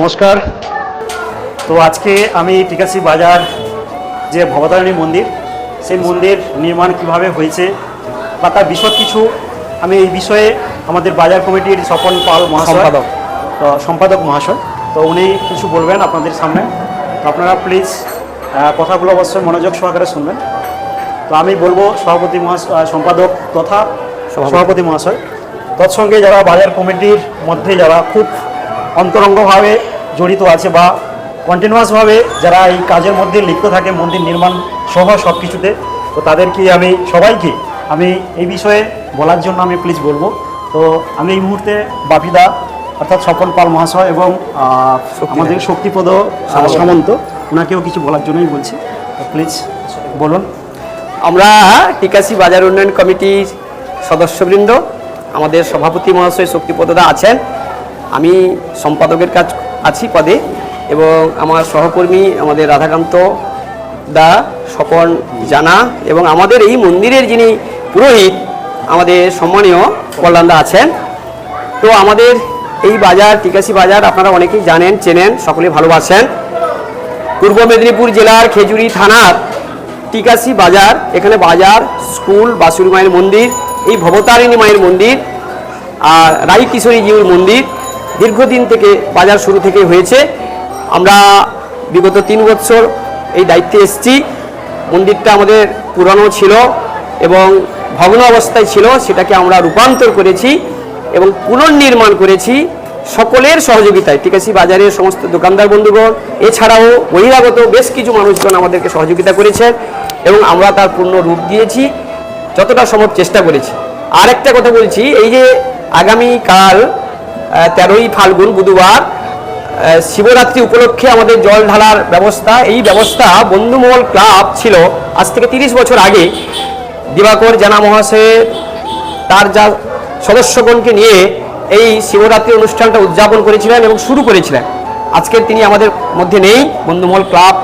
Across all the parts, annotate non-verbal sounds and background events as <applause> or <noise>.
নমস্কার তো আজকে আমি টিকাসি বাজার যে ভবতারিণী মন্দির সেই মন্দির নির্মাণ কীভাবে হয়েছে বা তার বিশদ কিছু আমি এই বিষয়ে আমাদের বাজার কমিটির স্বপন পাল সম্পাদক। সম্পাদক মহাশয় তো উনি কিছু বলবেন আপনাদের সামনে তো আপনারা প্লিজ কথাগুলো অবশ্যই মনোযোগ সহকারে শুনবেন তো আমি বলব সভাপতি মহাশয় সম্পাদক তথা। সভাপতি মহাশয় তৎসঙ্গে যারা বাজার কমিটির মধ্যে যারা খুব অন্তরঙ্গভাবে জড়িত আছে বা কন্টিনিউয়াসভাবে যারা এই কাজের মধ্যে লিপ্ত থাকে মন্দির নির্মাণ সহ সব কিছুতে তো তাদেরকে আমি সবাইকে আমি এই বিষয়ে বলার জন্য আমি প্লিজ বলব। তো আমি এই মুহূর্তে বাপিদা অর্থাৎ স্বপন পাল মহাশয় এবং আমাদের শক্তিপদ সামন্ত ওনাকেও কিছু বলার জন্যই বলছি। তো প্লিজ বলুন। আমরা টিকাসি বাজার উন্নয়ন কমিটির সদস্যবৃন্দ আমাদের সভাপতি মহাশয় শক্তিপদদা আছেন। আমি সম্পাদকের কাজ আছি পদে এবং আমার সহকর্মী আমাদের রাধাকান্ত দা, স্বপন জানা এবং আমাদের এই মন্দিরের যিনি পুরোহিত, আমাদের সম্মানীয় কল্যাণদা আছেন। তো আমাদের এই বাজার টিকাসি বাজার আপনারা অনেকেই জানেন, চেনেন, সকলে ভালোবাসেন। পূর্ব মেদিনীপুর জেলার খেজুরি থানার টিকাসি বাজার, এখানে বাজার, স্কুল, বাসুরি মায়ের মন্দির, এই ভবতারিণী মায়ের মন্দির, আর রাই কিশোরী মন্দির দীর্ঘদিন থেকে বাজার শুরু থেকে হয়েছে। আমরা বিগত তিন বছর এই দায়িত্বে এসেছি। মন্দিরটা আমাদের পুরানো ছিল এবং ভগ্ন অবস্থায় ছিল, সেটাকে আমরা রূপান্তর করেছি এবং পুনর্নির্মাণ করেছি সকলের সহযোগিতায়। টিকাসি বাজারের সমস্ত দোকানদার বন্ধুগণ, এছাড়াও বহিরাগত বেশ কিছু মানুষজন আমাদেরকে সহযোগিতা করেছেন এবং আমরা তার পূর্ণ রূপ দিয়েছি, যতটা সম্ভব চেষ্টা করেছি। আরেকটা কথা বলছি, এই যে আগামীকাল তেরোই ফাল্গুন বুধবার শিবরাত্রি উপলক্ষে আমাদের জল ঢালার ব্যবস্থা। এই ব্যবস্থা বন্ধুমহল ক্লাব ছিল আজ থেকে তিরিশ বছর আগে। দিবাকর জানা মহাশয়ের তার যা সদস্যগণকে নিয়ে এই শিবরাত্রি অনুষ্ঠানটা উদযাপন করেছিলেন এবং শুরু করেছিলেন। আজকের তিনি আমাদের মধ্যে নেই, বন্ধুমহল ক্লাব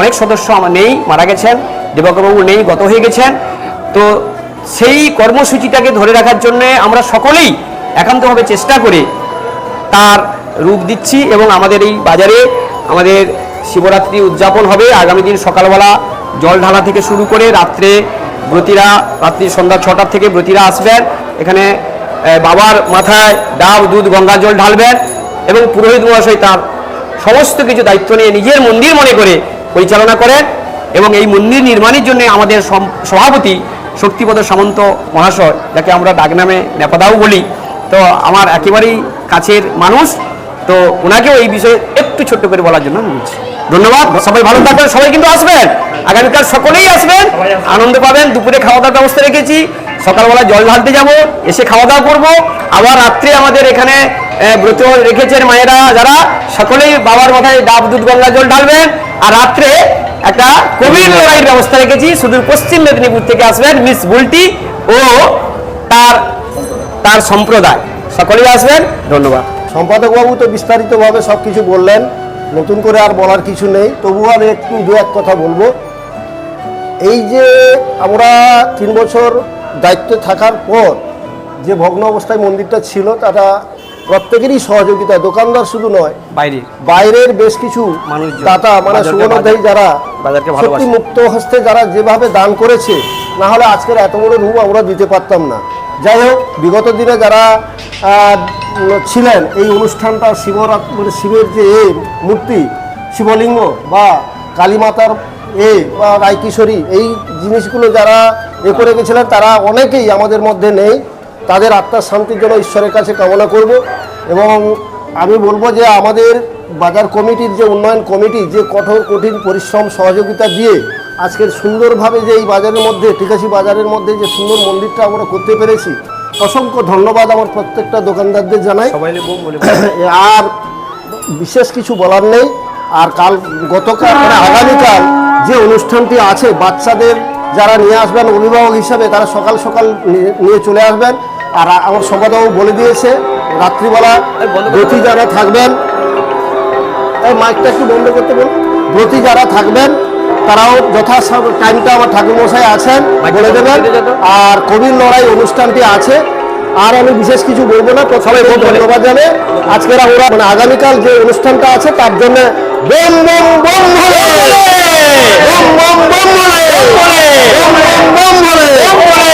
অনেক সদস্য আমার নেই, মারা গেছেন দেবকবাবু নেই, গত হয়ে গেছেন। তো সেই কর্মসূচিটাকে ধরে রাখার জন্য আমরা সকলেই একান্তভাবে চেষ্টা করে তার রূপ দিচ্ছি এবং আমাদের এই বাজারে আমাদের শিবরাত্রি উদযাপন হবে। আগামী দিন সকালবেলা জল ঢালা থেকে শুরু করে রাত্রে ব্রতীরা, রাত্রি সন্ধ্যা ছটার থেকে ব্রতীরা আসবেন। এখানে বাবার মাথায় ডাব, দুধ গঙ্গা জল ঢালবেন এবং পুরোহিত মহাশয় তার সমস্ত কিছু দায়িত্ব নিয়ে নিজের মন্দির মনে করে পরিচালনা করেন এবং এই মন্দির নির্মাণের জন্য আমাদের সভাপতি শক্তিপদ সামন্ত মহাশয়, যাকে আমরা ডাকনামে নেপাদাও বলি। তো আমার একেবারেই কাছের মানুষ তো ওনাকেও এই বিষয়ে একটু ছোট্ট করে বলার জন্য বলছি। ধন্যবাদ সবাই ভালো থাকবেন সবাই কিন্তু আসবেন। আগামীকাল সকলেই আসবেন আনন্দ পাবেন দুপুরে খাওয়া দাওয়ার ব্যবস্থা রেখেছি সকালবেলা জল ঢালতে যাব এসে খাওয়া দাওয়া করব আবার রাত্রে আমাদের এখানে ব্রত রেখেছেন মায়েরা যারা সকলেই বাবার মাথায় ডাব দুধ গঙ্গা জল ঢালবেন আর রাত্রে একটা কবির লড়াইয়ের ব্যবস্থা রেখেছি সুদূর পশ্চিম মেদিনীপুর থেকে আসবেন মিস বুলটি ও তার তার সম্প্রদায়। সকলেই আসবেন? ধন্যবাদ। সম্পাদকবাবু তো বিস্তারিতভাবে সব কিছু বললেন। নতুন করে আর বলার কিছু নেই। তবু আর একটু দু এক কথা বলব। এই যে আমরা তিন বছর দায়িত্বে থাকার পর যে ভগ্ন অবস্থায় মন্দিরটা ছিল তারা প্রত্যেকেরই সহযোগিতা। দোকানদার শুধু নয় বাইরে। বাইরের বেশ কিছু দাতা মানে সুগণাধ্যায়ী যারা। সত্যি মুক্ত হস্তে যারা যেভাবে দান করেছে না হলে আজকের এত বড় রূপ আমরা দিতে পারতাম না। যাই হোক, বিগত দিনে যারা ছিলেন এই অনুষ্ঠানটা শিবরাত মানে শিবের যে এ মূর্তি, শিবলিঙ্গ বা কালীমাতার এ বা রায়কিশোরী, এই জিনিসগুলো যারা এ করে গেছিলেন, তারা অনেকেই আমাদের মধ্যে নেই। তাদের আত্মার শান্তির জন্য ঈশ্বরের কাছে কামনা করব এবং আমি বলব যে আমাদের বাজার কমিটির যে উন্নয়ন কমিটি, যে কঠোর, কঠিন পরিশ্রম, সহযোগিতা দিয়ে আজকের সুন্দরভাবে যে এই বাজারের মধ্যে টিকাশি বাজারের মধ্যে যে সুন্দর মন্দিরটা আমরা করতে পেরেছি অসংখ্য ধন্যবাদ আমার প্রত্যেকটা দোকানদারদের জানাই। <coughs> আর বিশেষ কিছু বলার নেই। আর কাল গতকাল মানে আগামীকাল যে অনুষ্ঠানটি আছে বাচ্চাদের যারা নিয়ে আসবেন অভিভাবক হিসাবে তারা সকাল সকাল নিয়ে- চলে আসবেন। আর আমার সম্পাদক বলে দিয়েছে রাত্রিবেলা ব্রতী যারা থাকবেন। এই মাইকটা একটু বন্ধ করতে বলুন। ব্রতী যারা থাকবেন। তারাও যথা টাইমটা আমার ঠাকুরমশাই আছেন বলে দেবেন। আর কবির লড়াই অনুষ্ঠানটি আছে আর আমি বিশেষ কিছু বলব না তো সবাই ধন্যবাদ জানে আজকের আমরা মানে আগামীকাল যে অনুষ্ঠানটা আছে তার জন্য বম বম বম বম বম বম বম বম বম বম বম ভোলে